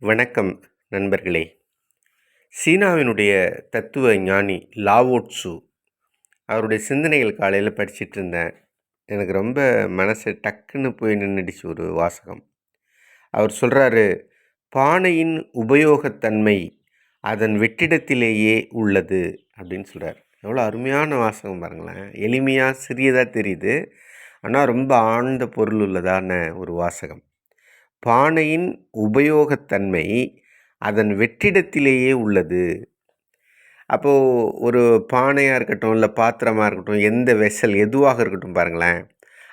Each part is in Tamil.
வணக்கம் நண்பர்களே. சீனாவினுடைய தத்துவ ஞானி லாவோட்சு அவருடைய சிந்தனைகள் காலையில் படிச்சுட்டு இருந்தேன். எனக்கு ரொம்ப மனசு டக்குன்னு போய் நின்றுடுச்சு ஒரு வாசகம். அவர் சொல்கிறாரு பானையின் உபயோகத்தன்மை அதன் வெற்றிடத்திலேயே உள்ளது அப்படின்னு சொல்கிறார் எவ்வளோ அருமையான வாசகம் பாருங்களேன். எளிமையாக சிறியதாக தெரியுது. ஆனால் ரொம்ப ஆழ்ந்த பொருள் உள்ளதான ஒரு வாசகம். பானையின் உபயோகத்தன்மை அதன் வெற்றிடத்திலேயே உள்ளது. அப்போது ஒரு பானையாக இருக்கட்டும் இல்லை பாத்திரமாக இருக்கட்டும் எந்த வெசல் எதுவாக இருக்கட்டும் பாருங்களேன்.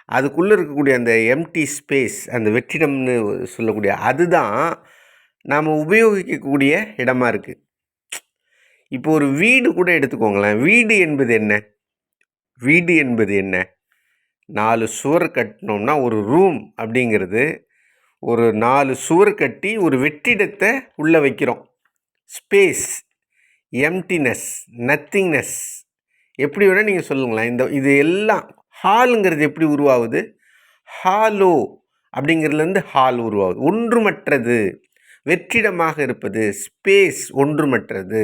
அதுக்குள்ளே இருக்கக்கூடிய அந்த எம்டி ஸ்பேஸ் அந்த வெற்றிடம்னு சொல்லக்கூடிய அதுதான் நாம் உபயோகிக்கக்கூடிய இடமா இருக்குது இப்போ ஒரு வீடு கூட எடுத்துக்கோங்களேன். வீடு என்பது என்ன? வீடு என்பது என்ன? நாலு சுவர் கட்டினோம்னா ஒரு ரூம் அப்படிங்கிறது ஒரு நாலு சுவர் கட்டி ஒரு வெற்றிடத்தை உள்ளே வைக்கிறோம். ஸ்பேஸ் எம்டினஸ் நத்திங்னஸ் எப்படி வேணால் நீங்கள் சொல்லுங்களேன். இந்த இது எல்லாம் ஹாலுங்கிறது எப்படி உருவாகுது? ஹாலோ அப்படிங்கிறதுலேருந்து ஹால் உருவாகுது. ஒன்றுமற்றது. வெற்றிடமாக இருப்பது. ஸ்பேஸ் ஒன்றுமற்றது.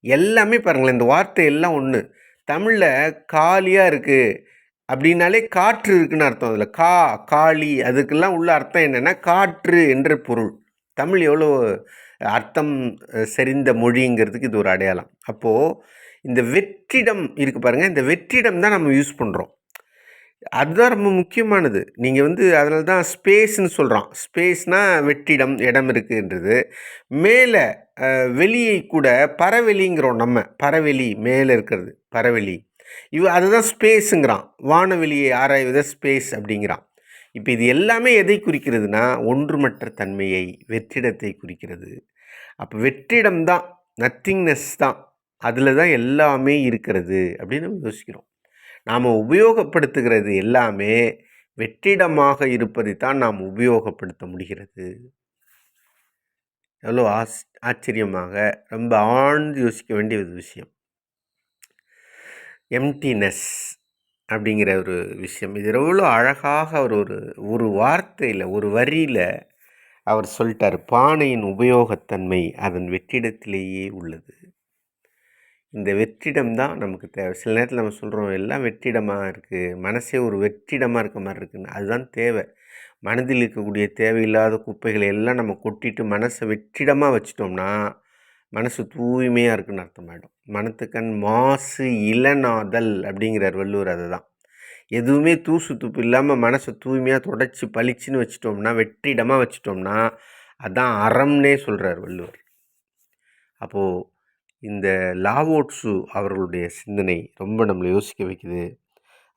எல்லாமே பாருங்களேன். இந்த வார்த்தை எல்லாம் ஒன்று தமிழில் காலியாக இருக்குது அப்படின்னாலே காற்று இருக்குன்னு அர்த்தம் அதில். கா காளி அதுக்கெல்லாம் உள்ள அர்த்தம் என்னென்னா காற்று என்ற பொருள். தமிழ் எவ்வளோ அர்த்தம் செறிந்த மொழிங்கிறதுக்கு இது ஒரு அடையாளம். அப்போது இந்த வெற்றிடம் இருக்குது பாருங்கள் இந்த வெற்றிடம் தான் நம்ம யூஸ் பண்ணுறோம் அதுதான் ரொம்ப முக்கியமானது. நீங்கள் வந்து அதில் தான் ஸ்பேஸ்னு சொல்கிறோம் ஸ்பேஸ்னால் வெற்றிடம் இடம் இருக்குன்றது. மேலே வெளியை கூட பறவெளிங்கிறோம் நம்ம. பறவெளி மேலே இருக்கிறது. பறவெளி. இவ அதுதான் ஸ்பேஸுங்கிறான். வானவெளியை ஆராய்வத ஸ்பேஸ் அப்படிங்கிறான். இப்போ இது எல்லாமே எதை குறிக்கிறதுனா ஒன்றுமற்ற தன்மையை வெற்றிடத்தை குறிக்கிறது. அப்போ வெற்றிடம் தான் நத்திங்னஸ் தான் அதில் தான் எல்லாமே இருக்கிறது அப்படின்னு நம்ம யோசிக்கிறோம். நாம் உபயோகப்படுத்துகிறது எல்லாமே வெற்றிடமாக இருப்பதை தான் நாம் உபயோகப்படுத்த முடிகிறது. எவ்வளோ ஆஸ் ஆச்சரியமாக ரொம்ப ஆழ்ந்து யோசிக்க வேண்டிய ஒரு விஷயம். எம்டினஸ் அப்படிங்கிற ஒரு விஷயம். இது எவ்வளோ அழகாக அவர் ஒரு ஒரு வார்த்தையில் ஒரு வரியில் அவர் சொல்லிட்டார் பானையின் உபயோகத்தன்மை அதன் வெற்றிடத்திலேயே உள்ளது. இந்த வெற்றிடம் தான் நமக்கு தேவை. சில நேரத்தில் நம்ம சொல்கிறோம் எல்லாம் வெற்றிடமாக இருக்குது மனசே ஒரு வெற்றிடமாக இருக்க மாதிரி இருக்குன்னு. அதுதான் தேவை. மனதில் இருக்கக்கூடிய தேவையில்லாத குப்பைகளை எல்லாம் நம்ம கொட்டிட்டு மனசை வெற்றிடமாக வச்சிட்டோம்னா மனசு தூய்மையாக இருக்குன்னு அர்த்தமாயிடும் மனத்துக்கண் மாசு இளநாதல் அப்படிங்கிறார் வள்ளுவர் அதை தான் எதுவுமே தூசு துப்பு இல்லாமல் மனசை தூய்மையாக தொடச்சி பளிச்சுன்னு வச்சிட்டோம்னா வெற்றிடமாக வச்சிட்டோம்னா அதான் அறம்னே சொல்கிறார் வள்ளுவர். அப்போது இந்த லாவோட்ஸு அவர்களுடைய சிந்தனை ரொம்ப நம்மளை யோசிக்க வைக்குது.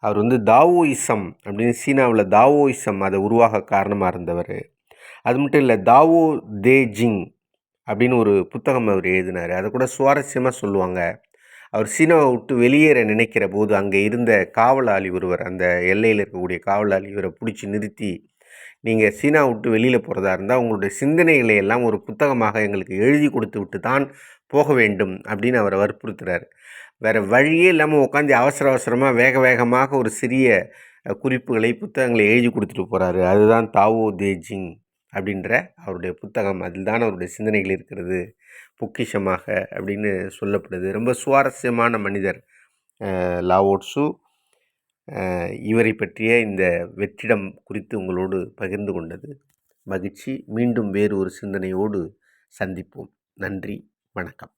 அவர் வந்து தாவோயிசம் அப்படின்னு சீனாவில் தாவோயிசம் அதை உருவாக காரணமாக இருந்தவர். அது மட்டும் இல்லை தாவோ தேஜிங் அப்படின்னு ஒரு புத்தகம் அவர் எழுதினார். அதை கூட சுவாரஸ்யமாக சொல்லுவாங்க. அவர் சீனாவை விட்டு வெளியேற நினைக்கிற போது அங்கே இருந்த காவலாளி ஒருவர் அந்த எல்லையில் இருக்கக்கூடிய காவலாளி இவரை பிடிச்சி நிறுத்தி நீங்கள் சீனா விட்டு வெளியில் போகிறதா இருந்தால் உங்களுடைய சிந்தனைகளை எல்லாம் ஒரு புத்தகமாக எங்களுக்கு எழுதி கொடுத்து விட்டு தான் போக வேண்டும் அப்படின்னு அவரை வற்புறுத்துறார். வேறு வழியே இல்லாமல் உட்காந்து அவசர அவசரமாக வேக வேகமாக ஒரு சிறிய குறிப்புகளை புத்தகங்களை எழுதி கொடுத்துட்டு போகிறாரு அதுதான் தாவோ தேஜிங் அப்படின்ற அவருடைய புத்தகம் அதில் தான் அவருடைய சிந்தனைகள் இருக்கிறது. பொக்கிஷமாக அப்படின்னு சொல்லப்படுது. ரொம்ப சுவாரஸ்யமான மனிதர் லாவோட்ஸு இவரை பற்றிய இந்த வெற்றிடம் குறித்து உங்களோடு பகிர்ந்து கொண்டது மகிழ்ச்சி. மீண்டும் வேறு ஒரு சிந்தனையோடு சந்திப்போம். நன்றி. வணக்கம்.